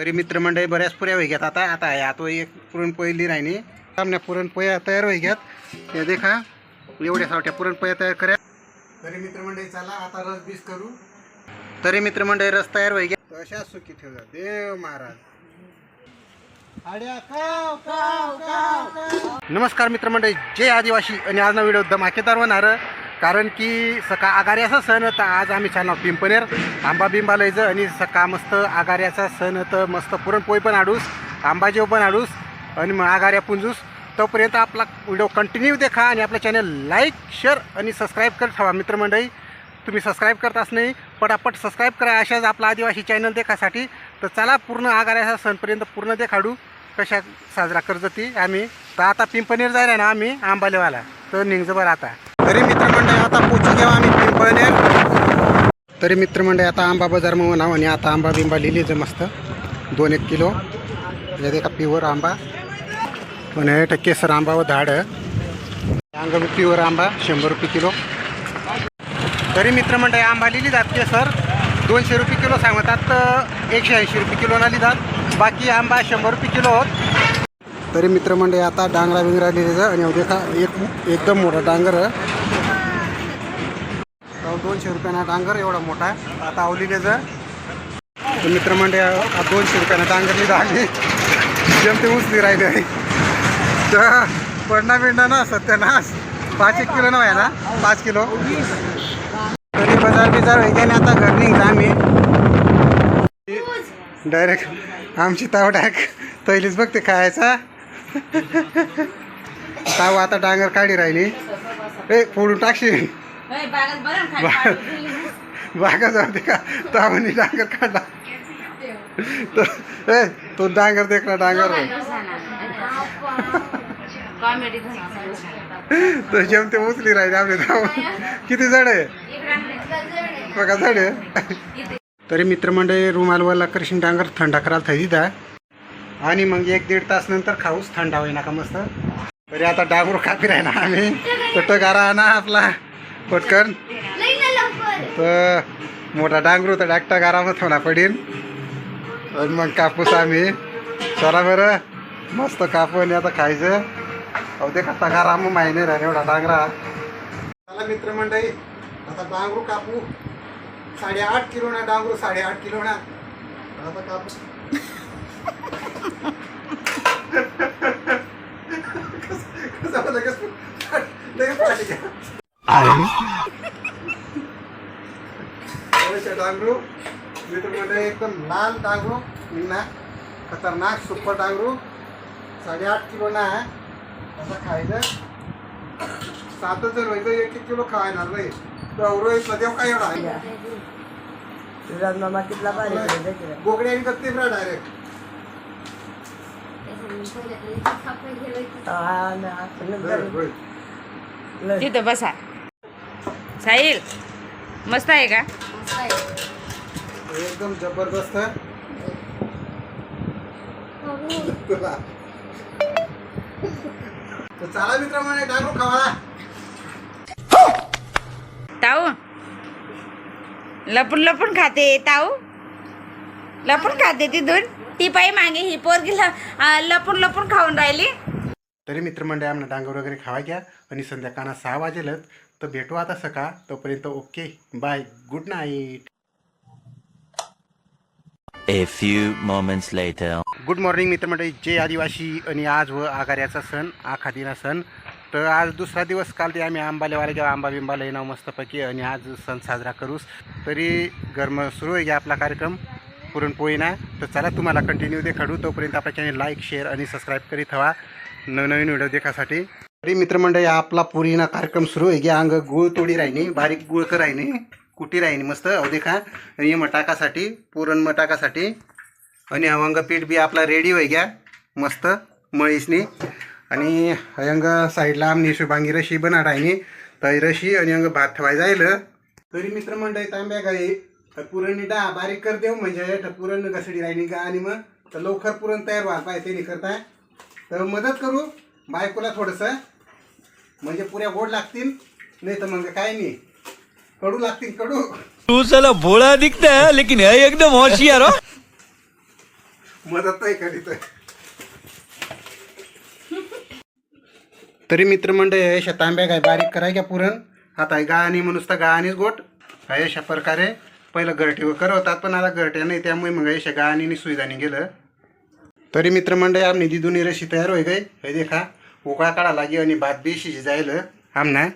तरी मित्रमंडळी बऱ्याच पुऱ्या होई आता आता आहे. आता एक पुरणपोळी राहिली. सामन्या पुरणपोळ्या तयार होई हे देखा. एवढ्या सावट्या पुरणपोळ्या तयार करा तरी मित्रमंडळी चला आता रस बीस करू. तरी मित्रमंडळी रस तयार होई घ्या अशा सुखी ठेवला देव महाराज. नमस्कार मित्रमंडळी. जय आदिवासी. आणि आज ना व्हिडिओ धमाकेदार होणार. कारण की सका आगाऱ्याचा सण होता आज आम्ही छान पिंपनेर आंबा बिंबा लयचं आणि सका मस्त आगाऱ्याचा सण होतं मस्त पुरणपोळी पण आडूस आंबाजेव पण आडूस आणि मग आगाऱ्या पुंजूस. तोपर्यंत आपला व्हिडिओ कंटिन्यू देखा आणि आपलं चॅनल लाईक शेअर आणि सबस्क्राईब करत ठेवा मित्रमंडळी. तुम्ही सबस्क्राईब करताच नाही पटापट सबस्क्राईब करा अशाच आपला आदिवासी चॅनल देखासाठी. तर चला पूर्ण आगाऱ्याचा सणपर्यंत पूर्ण देखाडू. कशा साजरा करत ती आम्ही. तर आता पिंपनेर जायला ना आम्ही आंबालेवाला. तर निघजो बरं आता. तरी मित्रमंडळी आता पोचू घ्यावा आम्ही पिंपळनेर. तरी मित्रमंडळी आता आंबा बाजार म्हणून नाव आणि आता आंबा बिंबा लिहिलीचं मस्त. दोन एक किलो. यात का प्युअर आंबा. पण हे सर आंबा व धाड. अंग प्युअर आंबा शंभर रुपये किलो. तरी मित्रमंडळी आंबा लिहिली जात केसर. दोनशे रुपये किलो सांगतात तर एकशे ऐंशी रुपये किलो नाली लिहितात. बाकी आंबा शंभर रुपये किलो होत. तरी मित्रमंडळी आता डांगरा बिंगरा लिहिलेलं आणि देखा एक एकदम मोठा डांगर. दोनशे रुपयानं डांगर एवढा मोठा आता अवलिलेचं तर मित्रमंडळी आ- दोनशे रुपयानं डांगर लिहिलं आणि जमते उचली आहे. तर पडणा बिडणा ना सत्यानाश. पाच एक किलो ना ना पाच किलो. तरी बाजार बिजार वैज्ञानिक आता घर निघता आम्ही. डायरेक्ट आमची ताव डाक पहिलीच बघते खायचा. ताव आता डांगर काढी राहिली. ए फोडून टाकशील? बागा जाऊ दे का? तावानी डांगर काढला. ए तो डांगर देखला डांगर. तो जेमते उचली राहिले आपले. ताव किती जड आहे? बघा जड आहे. तरी मित्रमंडळी रुमालवाला करशील डांगर थंडा करायला थंडी द्या आणि मग एक दीड तास नंतर खाऊच थंडा होईना का मस्त. तरी आता डांगरू कापी राहिना आम्ही. तो गारा ना आपला. पटकन तर मोठा डांगरू तर डाकटा गारामध्ये ठेवला पडीन. आणि मग कापूस आम्ही चला बरं. मस्त कापू आणि आता खायचं. अहो ते का गारा मग माहिती नाही राहिला एवढा डांगरा. चला मित्रमंडळी आता डांगरू कापू. साडेआठ किलो ना डांगरू साडेआठ किलो ना. आता कापूस कसं लगेच लगेच पाठी घ्या डांगरू एकदम लाल डांगरू निघणार खतरनाक सुपर डांगरू साडेआठ किलो ना असं खायचं. सातच जर व्हायचं एक एक किलो खायणार नाही. तर सदैव काय एवढा तुझा मामा कितला आहे नाही? बोकड्या आणि कत्ती डायरेक्ट लय. तिथं बसा. साहिल मस्त आहे का? एकदम जबरदस्त. चला मित्रांनो खावा. ताऊ लपून लपून खाते ताऊ. लपून खाते तिथून. ती पायी मागे ही पोरगी लपून लपून खाऊन राहिली. तरी मित्रमंडळी आम्हाला डांगर वगैरे खावा घ्या. आणि संध्याकाळ सहा वाजेलच. तर भेटू आता सकाळ. तोपर्यंत okay. Bye good night A few moments later. Good morning मित्रमंडळी. जय आदिवासी आणि आज व आगाऱ्याचा सण आखादीना सण. तर आज दुसरा दिवस काल ते आम्ही आंबालेवाला जेव्हा आंबा बिंबाला येणार मस्तपैकी आणि आज सण साजरा करूस. तरी गरम सुरू आहे घ्या आपला कार्यक्रम. पुरणपोळी ना. तर चला तुम्हाला कंटिन्यू देखाडू तोपर्यंत आपल्या चॅनल लाईक शेअर आणि सबस्क्राईब करीत हवा. नवनवीन व्हिडिओ देखासाठी. तरी मित्रमंडळी हा आपला पुरीना कार्यक्रम सुरू आहे. घ्या अंग गुळ तोडी राहिनी बारीक गुळ करायनी कुटी राहिनी मस्त. अहो देखा आणि मटाकासाठी पुरण मटाकासाठी आणि अवंग पीठ बी आपला रेडी होय घ्या. मस्त मळीसनी. आणि अंग साईडला आमनी शुभांगी रशी बना राहिनी तर रशी आणि अंग भात ठेवाय जाईल तरी मित्रमंडळी तांब्या गाई पुरण डा बारीक कर देऊ म्हणजे ठ- पुरण घसडी राहिली का आणि मग. तर लवकर पुरण तयार व्हायला पाहिजे ते करताय. तर मदत करू बायकोला थोडंसं. म्हणजे पुऱ्या गोड लागतील नाही तर मग काय नाही. कडू लागतील कडू. तू साला भोळा दिखता है लेकिन है एकदम होशियार हो. मदत नाही करीत. तरी मित्रमंडळी अशा तांब्या काय बारीक कराय का पुरण. आता हे गाणी म्हणून तर गाणीच गोट. काय अशा प्रकारे पहिलं घरटीवर करवतात पण आता घरट्या नाही त्यामुळे मग अशा गाणीने सुविधाने गेलं तरी मित्रमंडळी निधी दिदुनी रशी तयार होई गई हे देखा उकळा काढा लागे आणि भात बी शिजी जाईल आमना.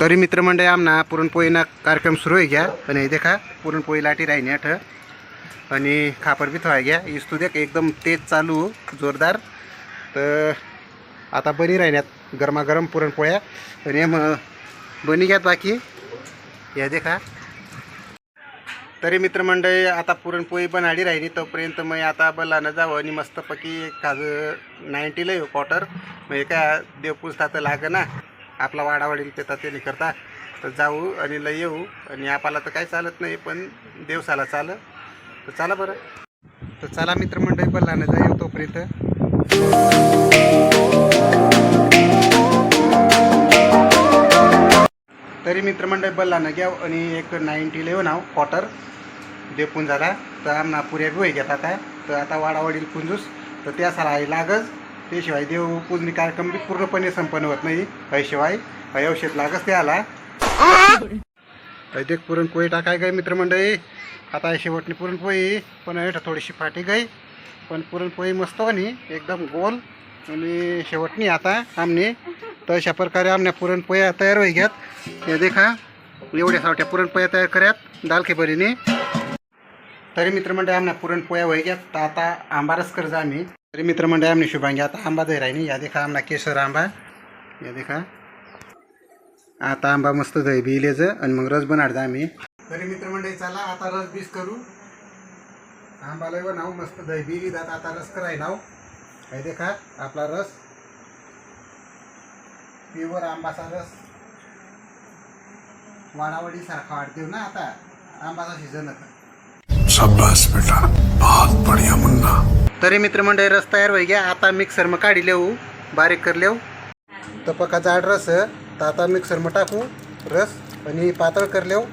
तरी मित्रमंडळी आमना पुरणपोळीना कार्यक्रम सुरू आहे घ्या आणि हे देखा पुरणपोळी लाटी राहिनी आठ आणि खापर बी थोडा घ्या इस्तू देख एकदम तेज चालू जोरदार. तर आता बनी राहिण्यात गरमागरम पुरणपोळ्या. आणि मग बनी घ्यात बाकी. या देखा. तरी मित्रमंडळी आता पुरणपोळी बनाडी राहिली तोपर्यंत मग आता बलानं जावं आणि मस्तपैकी काज नाईन्टीला येऊ हो क्वार्टर म्हणजे काय देवपूजता तर लाग ना आपला वाडावाडील ते ते करता. तर जाऊ आणि लय येऊ आणि आपल्याला तर काही चालत नाही पण देवसाला चाल. तर चला बरं. तर चला मित्रमंडळी बलानं जा येऊ तोपर्यंत. तरी मित्रमंडळ बल्लानं घ्या आणि एक नाईन्टी इलेवन हाव क्वॉटर देपून झाला तर आमना पुऱ्या बी घेता काय आता तर आता वाडावडील पुंजूस तर त्या सारा आई लागच त्याशिवाय देव पूजनी कार्यक्रम बी पूर्णपणे संपन्न होत नाही. अशिवाय औषध लागच ते आला देख पुरणपोळी टाकाय गाय मित्रमंडळी. आता शेवटनी पुरणपोळी. पण हेठ थोडीशी फाटी गई. पण पुरणपोळी मस्त होणी एकदम गोल. आणि शेवटनी आता आमने तर अशा प्रकारे आमने पुरणपोळ्या तयार होई घ्यात हे देखा एवढ्या सावट्या पुरणपोळ्या तयार करात दाल तरी मित्रमंडळ आमना पुरणपोळ्या होई घ्यात तर आता आंबा रस जा आम्ही. तरी मित्रमंडळ आमने शुभांगी. आता आंबा दही राहिनी या देखा आमना केसर आंबा. या देखा. आता आंबा मस्त दही बिलेचं आणि मग रस बनाडचा आम्ही. तरी मित्रमंडळी चला आता रस बीस करू. आंबा लय नाव मस्त दही बिली जात आता रस करायला नाव. हे देखा आपला रस. प्युअर आंबाचा रस वाडावडी सारखा वाटते ना आता आंबाचा सीझन आता. शाबाश बेटा. बहुत बढ़िया मुन्ना. तरी मित्रमंडळी रस तयार होई घ्या आता मिक्सर मग काढी लेऊ. बारीक कर लेऊ. तर पका जाड रस तर आता मिक्सर मग टाकू. रस आणि पातळ कर लेऊ.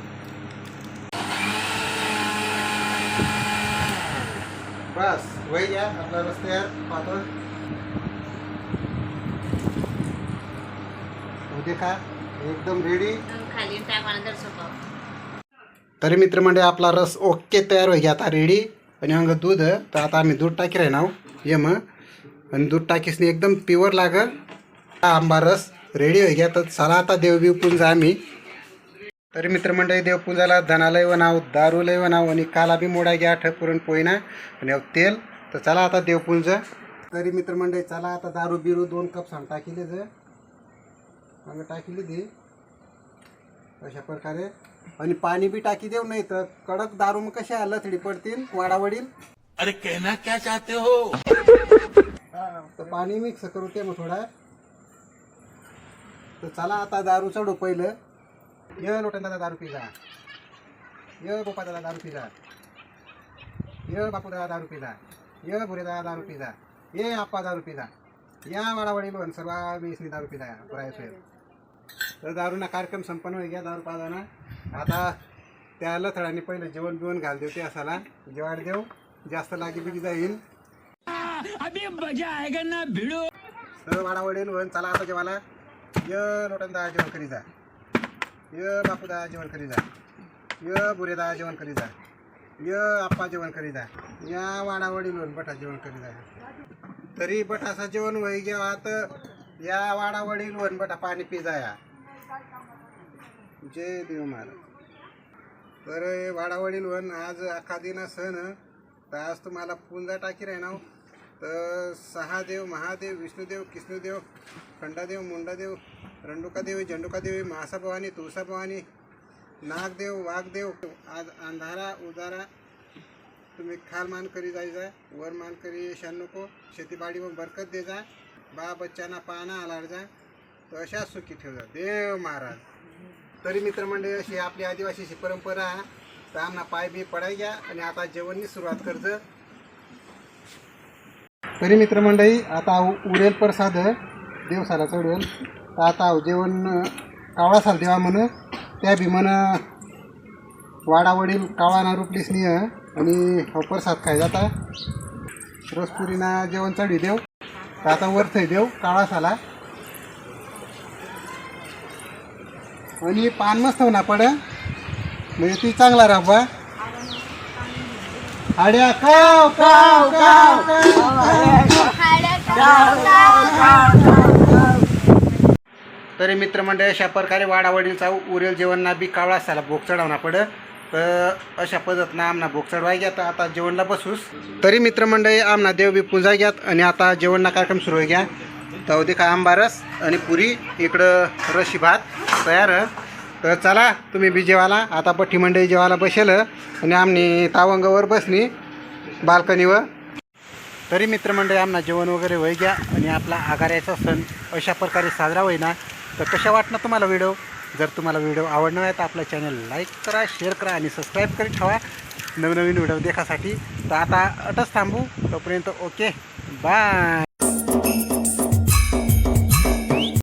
बस वही घ्या आपला रस तयार. पातळ. देखा एकदम रेडी खाली सोपं तरी मित्रमंडळी आपला रस ओके तयार होई आता रेडी आणि अंग दूध तर आता आम्ही दूध टाकी राही नाव ये मग. आणि दूध टाकीसनी एकदम प्युअर लागल. हा आंबा रस रेडी होई घ्या. तर चला आता देवबीव पुंजा आम्ही. तरी मित्रमंडळी देवपूजाला धनालय वनाव दारूलय वनाव आणि काला बी मोडा घ्या आठ पुरणपोळीना आणि अहो तेल. तर चला आता देवपुंज. तरी मित्रमंडळी चला आता दारू बिरू दोन कप सांग टाकीले ज अंग टाकीले दे अशा प्रकारे. आणि पाणी बी टाकी देऊ नाही तर कडक दारू मग कशा लथडी पडतील वाडावडील अरे कहना क्या चाहते हो? तर पाणी मिक्स करू ते मग थोडा. तर चला आता दारू चढू पहिलं. ये लोटन दादा दारू पिजा. ये गोपा दादा दारू पिजा. ये बापू दादा दारू पिजा. ये भुरे दादा दारू पिजा. ये आप्पा दारू पिजा. या वाडावडील सर्व बेसनी दारू पिजा. प्रायस तर दारूना कार्यक्रम संपन्न होई गया दारू पाजाना आता त्या लथडाने पहिलं जेवण बिवण घाल देऊ ते असाला. जेवाड देऊ. जास्त लागी बिगी जाईल. तर वाडावडील वन चला आता जेवायला. य लोटन दहा जेवण करी जा. य बापू दहा जेवण करी जा. य बुरे दहा जेवण करी जा. य आप्पा जेवण करी जा. या वाडावडील वन बटा जेवण करी जा. तरी बटासा जेवण होई घ्या तर या वाडावडील वन बटा पाणी पी जा या जय देव महाराज. तर हे वाडावडील वन आज अख्खा दिन सण तर आज तुम्हाला पुंजा टाकी राहणार हो. तर सहा देव महादेव विष्णुदेव कृष्णदेव खंडादेव मुंडादेव रंडुकादेवी झंडुकादेवी महासाभवानी तुळसाभवानी नागदेव वाघदेव आज अंधारा उजारा तुम्ही खाल मान करी जायचा वर मान करी येशान नको शेतीबाडी व बरकत दे जा बा बच्चांना पाना आलाड जा तर अशा सुखी ठेव जा. देव महाराज. तरी मित्रमंडळी अशी आपली आदिवासीची परंपरा तर आम्हाला पाय बी पडाय घ्या आणि आता जेवणनी सुरुवात करज. तरी मित्रमंडळी आता उ- उरेल प्रसाद देवसाला चढवेल. तर आता जेवण कावळा साल देवा म्हण त्या भीमन वाडावडील काळाना ना रुपलीसनी आणि हो प्रसाद खाय जाता. रसपुरीना जेवण चढी देव. तर आता वर थंय देव काळा साला. आणि पान मस्त होणार पड. म्हणजे ती चांगला राहा बा आड्या काव काव काव तरी मित्रमंडळी अशा प्रकारे वाडावडीचा उरेल जेवणना बी कावळा असायला भोग चढवणा पड. तर अशा पद्धतीनं आमना भोग चढवाय घ्या तर आता जेवणला बसूस. तरी मित्रमंडळी आमना देव बी पूजा घ्यात आणि आता जेवणना कार्यक्रम सुरू घ्या. तर काय आंबारस आणि पुरी इकडं रशी भात. तयार. तर चला तुम्ही बी जेवाला आता पट्टी मंडळी जेवायला बसेल. आणि आम्ही तावंगावर बसनी बाल्कनीवर. तरी मित्रमंडळी आमना जेवण वगैरे वय घ्या. आणि आपला आघाऱ्याचा सण अशा प्रकारे साजरा होईना. तर कशा वाटणार तुम्हाला व्हिडिओ जर तुम्हाला व्हिडिओ आवडणार आहे तर आपलं चॅनल लाईक करा शेअर करा आणि सबस्क्राईब करीत ठेवा. नवनवीन व्हिडिओ देखासाठी तर आता अटच थांबू. तोपर्यंत ओके बाय